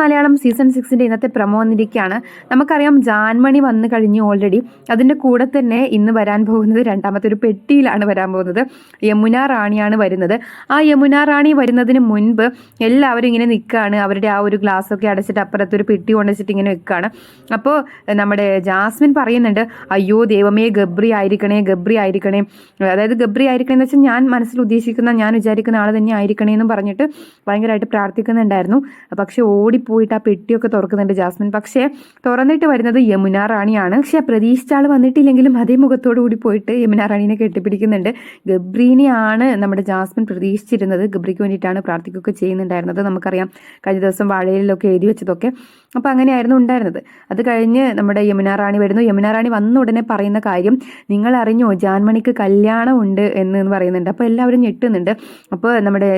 Malayalam season സിക്സിന്റെ ഇന്നത്തെ promo വന്നിരിക്കുകയാണ്. നമുക്കറിയാം ജാൻമണി വന്നു കഴിഞ്ഞു ഓൾറെഡി അതിന്റെ കൂടെ തന്നെ ഇന്ന് വരാൻ പോകുന്നത് രണ്ടാമത്തെ ഒരു പെട്ടിയിലാണ് വരാൻ പോകുന്നത്. യമുന റാണിയാണ് വരുന്നത്. ആ യമുന റാണി വരുന്നതിന് മുൻപ് എല്ലാവരും ഇങ്ങനെ നിൽക്കുകയാണ് അവരുടെ ആ ഒരു ഗ്ലാസ് ഒക്കെ അടച്ചിട്ട് അപ്പുറത്ത് ഒരു പെട്ടി കൊണ്ടുവച്ചിട്ട് ഇങ്ങനെ വെക്കുകയാണ് അപ്പോൾ നമ്മുടെ ജാസ്മിൻ പറയുന്നുണ്ട് അയ്യോ ദൈവമേ ഗബ്രി ആയിരിക്കണേ ഗബ്രി ആയിരിക്കണേ. അതായത് ഗബ്രി ആയിരിക്കണേ എന്ന് വെച്ചാൽ ഞാൻ മനസ്സിൽ ഉദ്ദേശിക്കുന്ന ഞാൻ വിചാരിക്കുന്ന ആൾ തന്നെ ആയിരിക്കണേ എന്ന് പറഞ്ഞിട്ട് ഭയങ്കരമായിട്ട് പ്രാർത്ഥിക്കുന്നുണ്ടായിരുന്നു. പക്ഷെ ഓടിപ്പോയിട്ട് ആ പെട്ടിയൊക്കെ തുറക്കുന്നുണ്ട് ജാസ്മിൻ. പക്ഷേ തുറന്നിട്ട് വരുന്നത് യമുന റാണിയാണ്. പക്ഷെ പ്രതീക്ഷിച്ച ആൾ വന്നിട്ടില്ലെങ്കിലും അതേ മുഖത്തോടു കൂടി പോയിട്ട് യമുന റാണീനെ കെട്ടിപ്പിടിക്കുന്നുണ്ട്. ഗബ്രീനെയാണ് നമ്മുടെ ജാസ്മിൻ പ്രതീക്ഷിച്ചിരുന്നത്. ഗബ്രിക്ക് വേണ്ടിയിട്ടാണ് പ്രാർത്ഥിക്കുകയൊക്കെ ചെയ്യുന്നുണ്ടായിരുന്നത്. നമുക്കറിയാം കഴിഞ്ഞ ദിവസം വാഴയിലൊക്കെ എഴുതി വെച്ചതൊക്കെ. അപ്പോൾ അങ്ങനെയായിരുന്നു ഉണ്ടായിരുന്നത്. അത് കഴിഞ്ഞ് നമ്മുടെ യമുന റാണി വരുന്നു. യമുന റാണി വന്ന ഉടനെ പറയുന്ന കാര്യം നിങ്ങൾ അറിഞ്ഞോ ജാൻമണിക്ക് കല്യാണം ഉണ്ട് എന്ന് പറയുന്നുണ്ട്. അപ്പോൾ എല്ലാവരും ഞെട്ടുന്നുണ്ട്. അപ്പോൾ നമ്മുടെ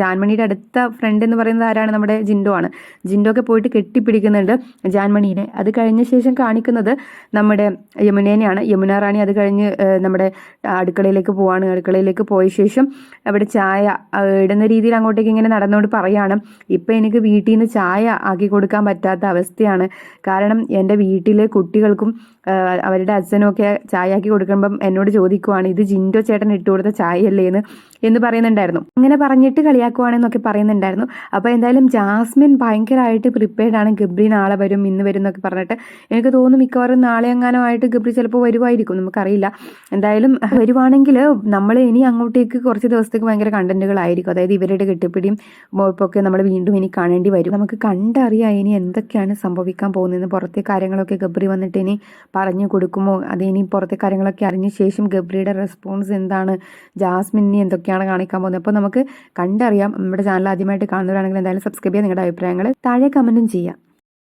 ജാൻമണിയുടെ അടുത്ത ഫ്രണ്ട് എന്ന് പറയുന്നത് ആരാണ്? നമ്മുടെ ജിൻഡോ ആണ്. ജിൻഡോ ഒക്കെ പോയിട്ട് കെട്ടിപ്പിടിക്കുന്നുണ്ട് ജാൻമണീനെ. അത് കഴിഞ്ഞ ശേഷം കാണിക്കുന്നത് നമ്മുടെ യമുനേനെയാണ്. യമുന റാണി അത് കഴിഞ്ഞ് നമ്മുടെ അടുക്കളയിലേക്ക് പോവാണ്. അടുക്കളയിലേക്ക് പോയ ശേഷം അവിടെ ചായ ഇടുന്ന രീതിയിൽ അങ്ങോട്ടേക്ക് ഇങ്ങനെ നടന്നുകൊണ്ട് പറയാണ് ഇപ്പം എനിക്ക് വീട്ടിൽ നിന്ന് ചായ ആക്കി കൊടുക്കാൻ പറ്റാത്ത അവസ്ഥയാണ്. കാരണം എന്റെ വീട്ടിലെ കുട്ടികൾക്കും അവരുടെ അച്ഛനൊക്കെ ചായ ആക്കി കൊടുക്കുമ്പം എന്നോട് ചോദിക്കുവാണ് ഇത് ജിൻഡോ ചേട്ടൻ ഇട്ട് കൊടുത്ത ചായയല്ലേ എന്ന്? എന്ന് പറയുന്നുണ്ടായിരുന്നു. അങ്ങനെ പറഞ്ഞിട്ട് കളിയാക്കുവാണെന്നൊക്കെ പറയുന്നുണ്ടായിരുന്നു. അപ്പോൾ എന്തായാലും ജാസ്മിൻ ഭയങ്കരമായിട്ട് പ്രിപ്പയർഡ് ആണ്. ഗബ്രി നാളെ വരും ഇന്ന് വരും എന്നൊക്കെ പറഞ്ഞിട്ട് എനിക്ക് തോന്നുന്നു മിക്കവാറും നാളെ എങ്ങാനോ ആയിട്ട് ഗബ്രി ചിലപ്പോൾ വരുമായിരിക്കും നമുക്കറിയില്ല. എന്തായാലും വരുവാണെങ്കിൽ നമ്മൾ ഇനി അങ്ങോട്ടേക്ക് കുറച്ച് ദിവസത്തേക്ക് ഭയങ്കര കണ്ടന്റുകളായിരിക്കും അതായത് ഇവരുടെ കെട്ടിപ്പിടിയും ഒക്കെ നമ്മൾ വീണ്ടും ഇനി കാണേണ്ടി വരും. നമുക്ക് കണ്ടറിയാം ഇനി എന്തൊക്കെയാണ് സംഭവിക്കാൻ പോകുന്നത് പുറത്തെ കാര്യങ്ങളൊക്കെ ഗബ്രി വന്നിട്ട് ഇനി പറഞ്ഞു കൊടുക്കുമോ? അത് ഇനി പുറത്തെ കാര്യങ്ങളൊക്കെ അറിഞ്ഞ ശേഷം ഗബ്രിയുടെ റെസ്പോൺസ് എന്താണ്? ജാസ്മിൻ എന്തൊക്കെയാണ് കാണിക്കാൻ പോകുന്നത്? അപ്പോൾ നമുക്ക് കണ്ടറിയാം. നമ്മുടെ ചാനൽ ആദ്യമായിട്ട് കാണുന്നവരാണെങ്കിൽ എന്തായാലും സബ്സ്ക്രൈബ് ചെയ്യുക നിങ്ങളുടെ അഭിപ്രായങ്ങൾ താഴെ കമന്റും ചെയ്യാം.